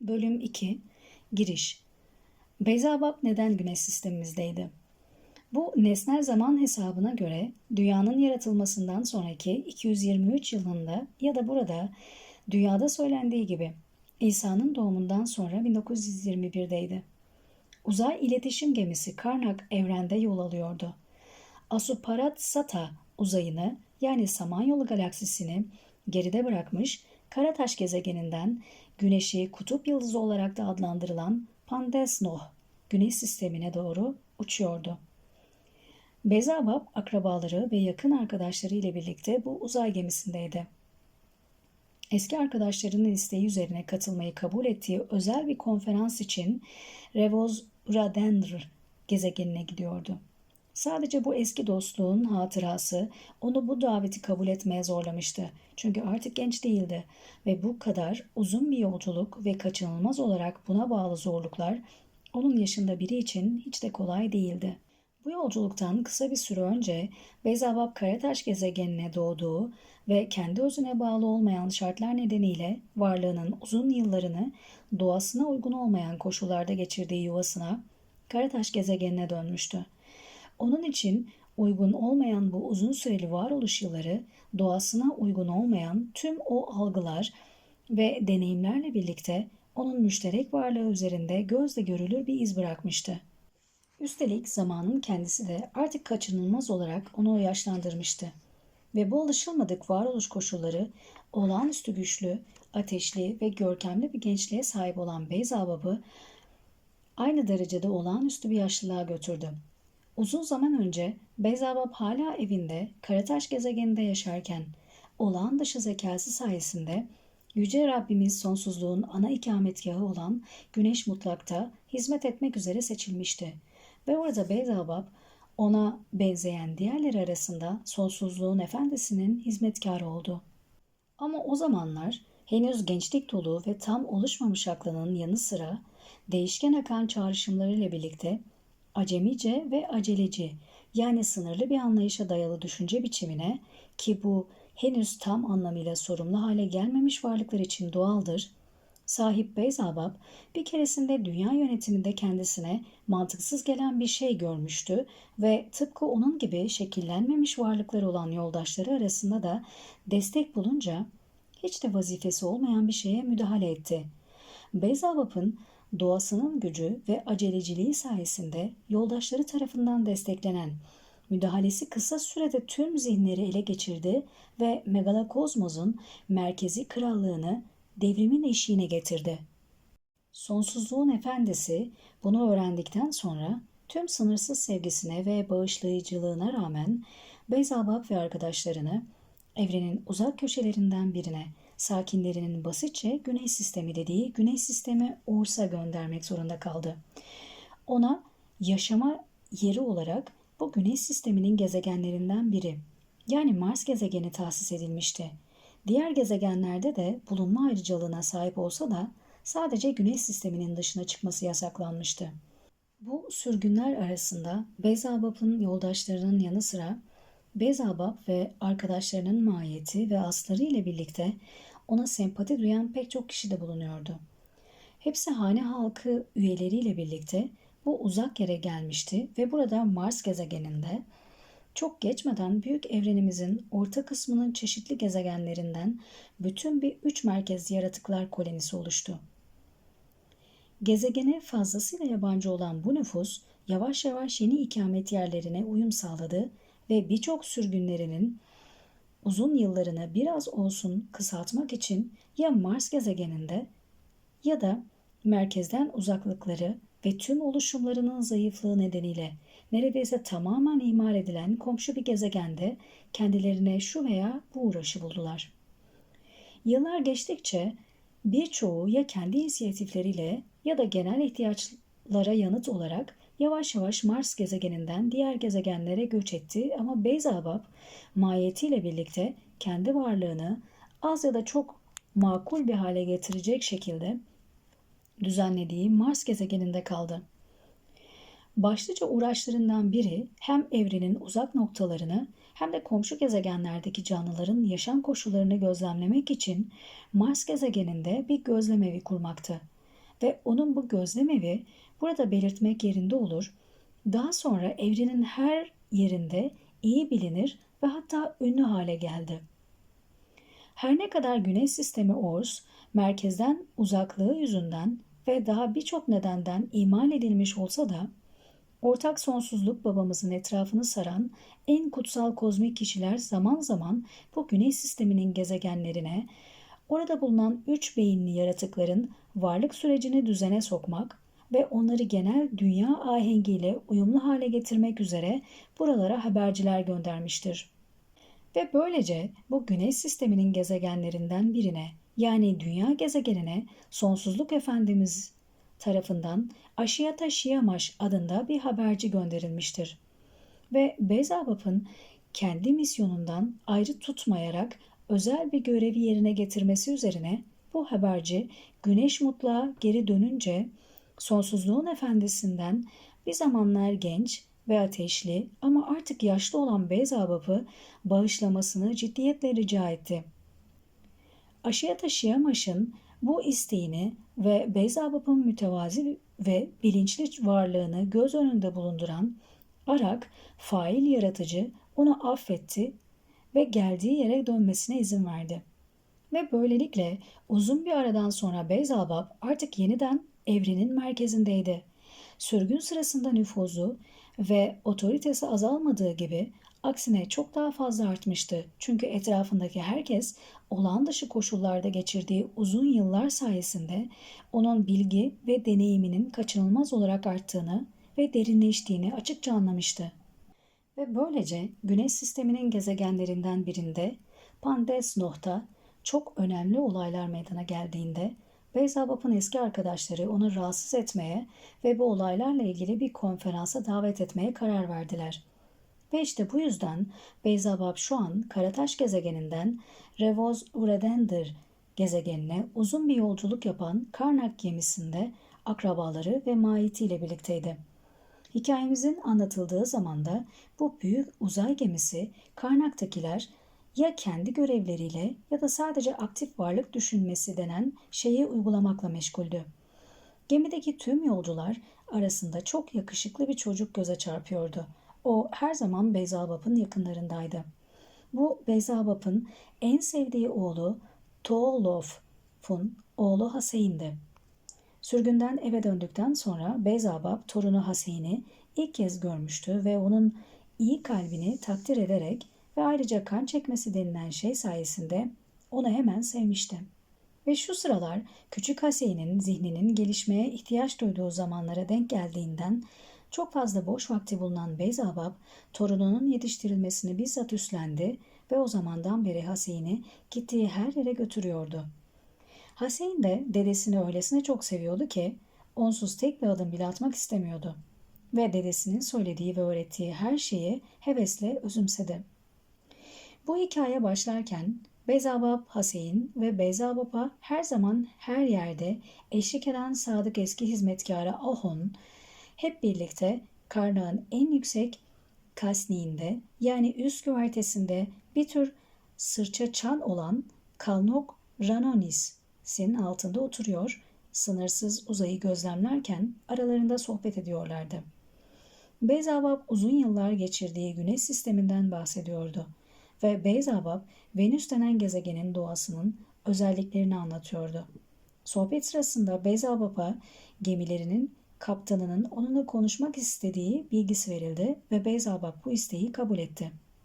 Bölüm 2 Giriş Beyzabab neden Güneş sistemimizdeydi? Bu nesnel zaman hesabına göre dünyanın yaratılmasından sonraki 223 yılında ya da burada dünyada söylendiği gibi İsa'nın doğumundan sonra 1921'deydi. Uzay iletişim gemisi Karnak evrende yol alıyordu. Asuparatsata uzayını yani Samanyolu galaksisini geride bırakmış Karataş gezegeninden Güneşi kutup yıldızı olarak da adlandırılan Pandesnoh Güneş sistemine doğru uçuyordu. Bezabab akrabaları ve yakın arkadaşları ile birlikte bu uzay gemisindeydi. Eski arkadaşlarının isteği üzerine katılmayı kabul ettiği özel bir konferans için Revoz Radendr gezegenine gidiyordu. Sadece bu eski dostluğun hatırası onu bu daveti kabul etmeye zorlamıştı. Çünkü artık genç değildi ve bu kadar uzun bir yolculuk ve kaçınılmaz olarak buna bağlı zorluklar onun yaşında biri için hiç de kolay değildi. Bu yolculuktan kısa bir süre önce Bezabab Karataş gezegenine doğduğu ve kendi özüne bağlı olmayan şartlar nedeniyle varlığının uzun yıllarını doğasına uygun olmayan koşullarda geçirdiği yuvasına Karataş gezegenine dönmüştü. Onun için uygun olmayan bu uzun süreli varoluş yılları doğasına uygun olmayan tüm o algılar ve deneyimlerle birlikte onun müşterek varlığı üzerinde gözle görülür bir iz bırakmıştı. Üstelik zamanın kendisi de artık kaçınılmaz olarak onu yaşlandırmıştı. Ve bu alışılmadık varoluş koşulları olağanüstü güçlü, ateşli ve görkemli bir gençliğe sahip olan Beyzabab'ı aynı derecede olağanüstü bir yaşlılığa götürdü. Uzun zaman önce Beyzabab hala evinde Karataş gezegeninde yaşarken olağan dışı zekası sayesinde Yüce Rabbimiz sonsuzluğun ana ikametgahı olan Güneş Mutlak'ta hizmet etmek üzere seçilmişti. Ve orada Beyzabab ona benzeyen diğerleri arasında sonsuzluğun efendisinin hizmetkarı oldu. Ama o zamanlar henüz gençlik dolu ve tam oluşmamış aklının yanı sıra değişken akan çağrışımlarıyla birlikte acemice ve aceleci yani sınırlı bir anlayışa dayalı düşünce biçimine ki bu henüz tam anlamıyla sorumlu hale gelmemiş varlıklar için doğaldır. Sahip Beyzabab bir keresinde dünya yönetiminde kendisine mantıksız gelen bir şey görmüştü ve tıpkı onun gibi şekillenmemiş varlıklar olan yoldaşları arasında da destek bulunca hiç de vazifesi olmayan bir şeye müdahale etti. Beyzabab'ın doğasının gücü ve aceleciliği sayesinde yoldaşları tarafından desteklenen müdahalesi kısa sürede tüm zihinleri ele geçirdi ve Megalokozmos'un merkezi krallığını devrimin eşiğine getirdi. Sonsuzluğun efendisi bunu öğrendikten sonra tüm sınırsız sevgisine ve bağışlayıcılığına rağmen Beyzabab ve arkadaşlarını evrenin uzak köşelerinden birine sakinlerinin basitçe Güneş sistemi dediği Güneş sistemi Urs'a göndermek zorunda kaldı. Ona yaşama yeri olarak bu Güneş sisteminin gezegenlerinden biri yani Mars gezegeni tahsis edilmişti. Diğer gezegenlerde de bulunma ayrıcalığına sahip olsa da sadece Güneş sisteminin dışına çıkması yasaklanmıştı. Bu sürgünler arasında Bezabab'ın yoldaşlarının yanı sıra Bezabab ve arkadaşlarının mahiyeti ve asları ile birlikte ona sempati duyan pek çok kişi de bulunuyordu. Hepsi hane halkı üyeleriyle birlikte bu uzak yere gelmişti ve burada Mars gezegeninde çok geçmeden büyük evrenimizin orta kısmının çeşitli gezegenlerinden bütün bir üç merkez yaratıklar kolonisi oluştu. Gezegene fazlasıyla yabancı olan bu nüfus yavaş yavaş yeni ikamet yerlerine uyum sağladı ve birçok sürgünlerinin uzun yıllarını biraz olsun kısaltmak için ya Mars gezegeninde ya da merkezden uzaklıkları ve tüm oluşumlarının zayıflığı nedeniyle neredeyse tamamen ihmal edilen komşu bir gezegende kendilerine şu veya bu uğraşı buldular. Yıllar geçtikçe birçoğu ya kendi inisiyatifleriyle ya da genel ihtiyaçlara yanıt olarak yavaş yavaş Mars gezegeninden diğer gezegenlere göç etti ama Beyzabab mahiyetiyle birlikte kendi varlığını az ya da çok makul bir hale getirecek şekilde düzenlediği Mars gezegeninde kaldı. Başlıca uğraşlarından biri hem evrenin uzak noktalarını hem de komşu gezegenlerdeki canlıların yaşam koşullarını gözlemlemek için Mars gezegeninde bir gözlemevi kurmaktı. ve onun bu gözlemevi burada belirtmek yerinde olur. Daha sonra evrenin her yerinde iyi bilinir ve hatta ünlü hale geldi. Her ne kadar Güneş sistemi Ors, merkezden uzaklığı yüzünden ve daha birçok nedenden imal edilmiş olsa da, ortak sonsuzluk babamızın etrafını saran en kutsal kozmik kişiler zaman zaman bu Güneş sisteminin gezegenlerine, orada bulunan üç beyinli yaratıkların varlık sürecini düzene sokmak ve onları genel dünya ahengiyle uyumlu hale getirmek üzere buralara haberciler göndermiştir. Ve böylece bu güneş sisteminin gezegenlerinden birine yani dünya gezegenine sonsuzluk efendimiz tarafından Aşiyata Şiyamaş adında bir haberci gönderilmiştir. Ve Bezabap'ın kendi misyonundan ayrı tutmayarak özel bir görevi yerine getirmesi üzerine bu haberci güneş mutlağa geri dönünce sonsuzluğun efendisinden bir zamanlar genç ve ateşli ama artık yaşlı olan Beyzabap'ı bağışlamasını ciddiyetle rica etti. Aşıya taşıyamaşın bu isteğini ve Beyzabap'ın mütevazi ve bilinçli varlığını göz önünde bulunduran Arak, fail yaratıcı onu affetti ve geldiği yere dönmesine izin verdi. Ve böylelikle uzun bir aradan sonra Beyzabap artık yeniden evrenin merkezindeydi. Sürgün sırasında nüfuzu ve otoritesi azalmadığı gibi aksine çok daha fazla artmıştı. Çünkü etrafındaki herkes olağan dışı koşullarda geçirdiği uzun yıllar sayesinde onun bilgi ve deneyiminin kaçınılmaz olarak arttığını ve derinleştiğini açıkça anlamıştı. Ve böylece Güneş sisteminin gezegenlerinden birinde Pandesnoh'ta çok önemli olaylar meydana geldiğinde Beyzabap'ın eski arkadaşları onu rahatsız etmeye ve bu olaylarla ilgili bir konferansa davet etmeye karar verdiler. Ve işte bu yüzden Beyzabap şu an Karataş gezegeninden Revoz Uredender gezegenine uzun bir yolculuk yapan Karnak gemisinde akrabaları ve maitiyle birlikteydi. Hikayemizin anlatıldığı zamanda bu büyük uzay gemisi Karnak'takiler ya kendi görevleriyle ya da sadece aktif varlık düşünmesi denen şeyi uygulamakla meşguldü. Gemideki tüm yolcular arasında çok yakışıklı bir çocuk göze çarpıyordu. O her zaman Beyzabap'ın yakınlarındaydı. Bu Beyzabap'ın en sevdiği oğlu Toolof'un oğlu Hasein'di. Sürgünden eve döndükten sonra Beyzabap torunu Hasein'i ilk kez görmüştü ve onun iyi kalbini takdir ederek ve ayrıca kan çekmesi denilen şey sayesinde onu hemen sevmişti. Ve şu sıralar küçük Hasey'nin zihninin gelişmeye ihtiyaç duyduğu zamanlara denk geldiğinden çok fazla boş vakti bulunan Beyzabab torununun yetiştirilmesini bizzat üstlendi ve o zamandan beri Hasey'ni gittiği her yere götürüyordu. Haseyn de dedesini öylesine çok seviyordu ki onsuz tek bir adım bile atmak istemiyordu. Ve dedesinin söylediği ve öğrettiği her şeyi hevesle özümsedi. Bu hikaye başlarken Beyzabab Haseyin ve Beyzabab'a her zaman her yerde eşlik eden sadık eski hizmetkarı Ahon hep birlikte Karnağın en yüksek kasniğinde yani üst güvertesinde bir tür sırça çan olan Kalnok Ranonis'in altında oturuyor, sınırsız uzayı gözlemlerken aralarında sohbet ediyorlardı. Beyzabab uzun yıllar geçirdiği güneş sisteminden bahsediyordu ve Beyzabab Venüs denen gezegenin doğasının özelliklerini anlatıyordu. Sohbet sırasında Beyzabab'a gemilerinin kaptanının onunla konuşmak istediği bilgisi verildi ve Beyzabab bu isteği kabul etti.